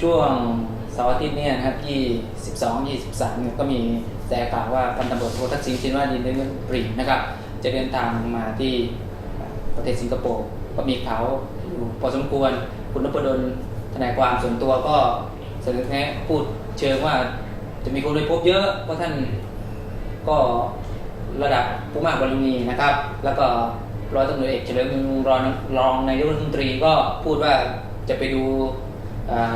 ช่วงเสาร์อาทิตย์เนี่ยนะครับที่ 12 23เนี่ยก็มีแต่ข่าวว่าพันตำรวจโททักษิณชินวัตรดินเดนปรีนะครับ จะเดินทางมาที่ประเทศสิงคโปร์ก็มีข่าวอยู่พอสมควร คุณนพดลทนายความส่วนตัวก็เสนอแนะพูดเชิงว่าจะมีคนไปพบเยอะเพราะท่านก็ระดับผู้มากบารมีนะครับ แล้วก็ร้อยตำรวจเอกเฉลิมรองรองนายกรัฐมนตรีก็พูดว่าจะไปดู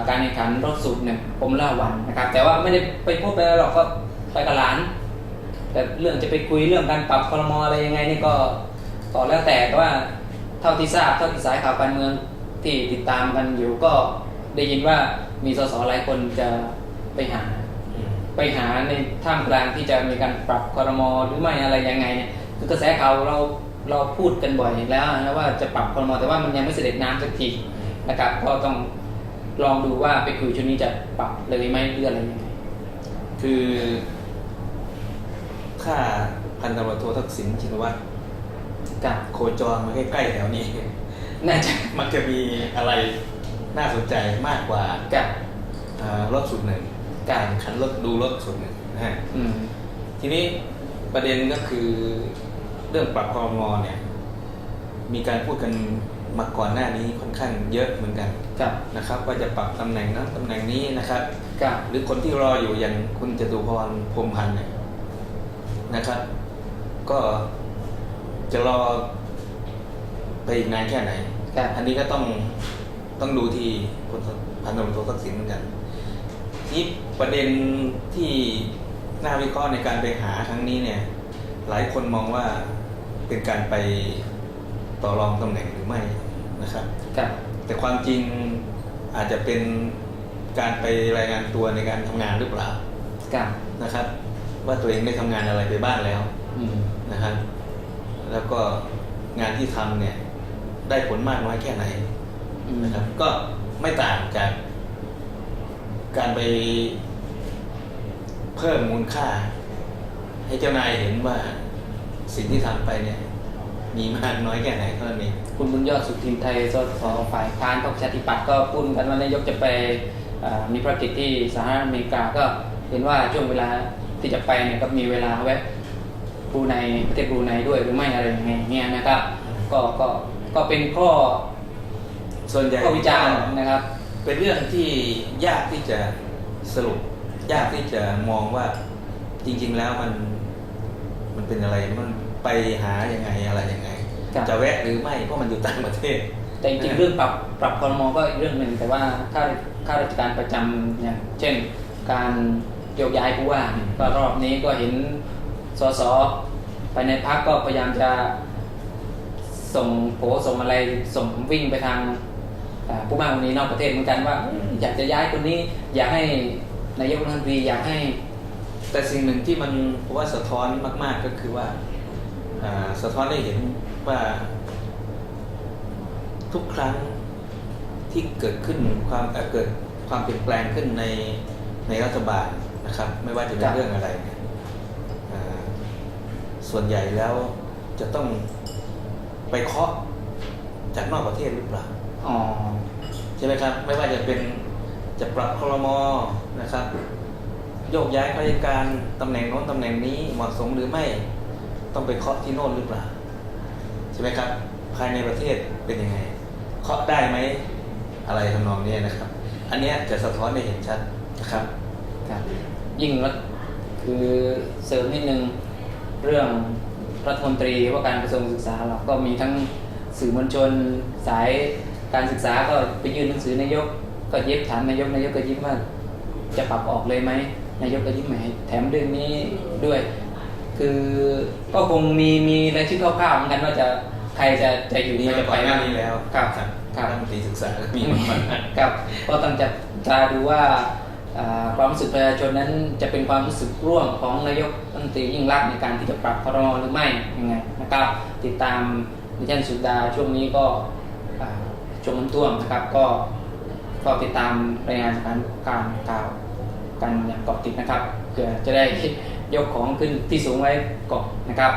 การแข่งขันรถสูบเนี่ยผมล่าวันนะครับ แต่ว่าไม่ได้ไปพบไปหรอกก็ไปกับหลาน แต่เรื่องจะไปคุยเรื่องการปรับคอรมออะไรยังไงนี่ก็ต่อแล้วแต่แต่ว่าเท่าที่ทราบเท่าที่สายข่าวการเมืองที่ติดตามกันอยู่ก็ได้ยินว่ามีสสหลายคนจะไปหา ไปหาในท่ามกลางที่จะมีการปรับคอรมอหรือไม่อะไรยังไงเนี่ยคือกระแสข่าวเราเราพูดกันบ่อยแล้วนะว่าจะปรับคอรมอแต่ว่ามันยังไม่เสด็จน้ำสักทีนะครับก็ต้อง ลองดูว่าไปคุยชุดนี้จะปรับเลยไหมหรืออะไรยังไงคือถ้าพันตำรวจโททักษิณชินวัตรกับโคจรมาใกล้ๆแถวนี้ น่าจะมักจะมีอะไรน่าสนใจมากกว่ากับอ่ารถสุดหนึ่งกับขันรถดูรถสุดหนึ่งนะฮะอืมทีนี้ประเด็นก็คือเรื่องปรับคอรมอเนี่ย มีการพูดกัน มาก่อนหน้านี้ค่อนข้างเยอะเหมือนกันกับนะครับว่าจะปรับตำแหน่งนั้นตำแหน่งนี้นะครับกับหรือคนที่รออยู่อย่างคุณจตุพรพรหมพันธ์เนี่ยนะครับ ก็จะรอไปอีกนานแค่ไหนกับอันนี้ก็ต้องต้องดูที่พลพันตำรวจโททักษิณเหมือนกันนี่ประเด็นที่น่าวิเคราะห์ในการไปหาครั้งนี้เนี่ย หลายคนมองว่าเป็นการไป ต่อรองตำแหน่งหรือไม่นะครับกับ แต่ความจริงอาจจะเป็นการไปรายงานตัวในการทำงานหรือเปล่ากับนะครับ ว่าตัวเองได้ทำงานอะไรไปบ้างแล้วอืมนะครับ แล้วก็งานที่ทำเนี่ย ได้ผลมากน้อยแค่ไหนอืมนะครับ ก็ไม่ต่างจากการไปเพิ่มมูลค่า ให้เจ้านายเห็นว่าสิ่งที่ทำไปเนี่ย มีมากน้อยแค่ไหนเท่านั้นเองคุณบุญยอดสุทินไทยสสฝ่ายค้านพรรคประชาธิปัตย์ก็พูดกันว่านายกจะไปเอ่อมีภารกิจที่สหรัฐอเมริกาก็เห็นว่าช่วงเวลาที่จะไปเนี่ยก็มีเวลาแวะบรูไนประเทศบรูไนด้วยหรือไม่อะไรยังไงเนี่ยนะครับก็ก็ก็เป็นข้อส่วนใหญ่ข้อวิจารณ์นะครับ เป็นเรื่องที่ยากที่จะสรุป ยากที่จะมองว่าจริง ๆ แล้วมันมันเป็นอะไรมัน ไปหายังไงอะไรยังไง ครับ จะแวะหรือไม่เพราะมันอยู่ต่างประเทศ แต่จริงๆเรื่องปรับปรับคอรมอก็อีกเรื่องหนึ่งแต่ว่าข้าข้าราชการประจำอย่างเช่น การโยกย้ายผู้ว่าเนี่ยก็รอบนี้ก็เห็นสสภายในพักก็พยายามจะส่งโผส่งอะไรส่งวิ่งไปทางอ่าผู้ว่าคนนี้นอกประเทศเหมือนกันว่าอืมอยากจะย้ายคนนี้ อยากให้นายกรัฐมนตรีอยากให้ แต่สิ่งหนึ่งที่มันผมว่าสะท้อนมาก ๆ ก็คือว่าอ่า สะท้อนให้เห็นว่าทุกครั้งที่เกิดขึ้นความเอ่อเกิดความเปลี่ยนแปลงขึ้นในในรัฐบาลนะครับ ไม่ว่าจะเป็ครันบเรื่องอะไรเนี่ยอ่าส่วนใหญ่แล้วจะต้องไปเคาะจากนอกประเทศหรือเปล่าอ๋อใช่ไหมครับ ไม่ว่าจะเป็นจะปรับคลมนะครับ โยกย้ายข้าราชการตำแหน่งโน้นตำแหน่งนี้เหมาะสมหรือไม่ ต้องไปเคาะที่โน่นหรือเปล่าใช่ไหมครับ ภายในประเทศเป็นยังไง เคาะได้ไหมอะไรทำนองนี้นะครับ อันเนี้ยจะสะท้อนได้เห็นชัดนะครับครับ ยิ่งรัฐคือเสริมนิดนึงเรื่องรัฐมนตรีว่าการกระทรวงศึกษาเราก็มีทั้งสื่อมวลชนสายการศึกษาก็ไปยื่นหนังสือนายก ก็เย็บถามนายกนายกก็ยิ้มว่าจะปรับออกเลยไหมนายกก็ยิ้มใหมแถมเรื่องนี้ด้วย คือก็คงมีมีรายชื่อคร่าวๆเหมือนกันว่าจะใครจะจะอยู่มีใครมาจะก่ไปอนหน้านี้แล้วครับครับครับรัฐมนตรีศึกษาก็มีมาก่อนหน้าครับก็ต้องจับตาดูว่าอ่าความรู้สึกประชาชนนั้นจะเป็นความรู้สึกร่วมของนายกรัฐมนตรียิ่งรักษณ์ในการที่จะปรับครมหรือไม่ยังไงนะครับ ติดตามดิฉันสุดาช่วงนี้ก็อ่าช่วงน้ำท่วมนะครับ ก็ก็ติดตามรายงานสถานการณ์ข่าวกันอย่างเกาะติดนะครับเพื่อจะได้ ยกของขึ้นที่สูงไว้ก่อนนะครับ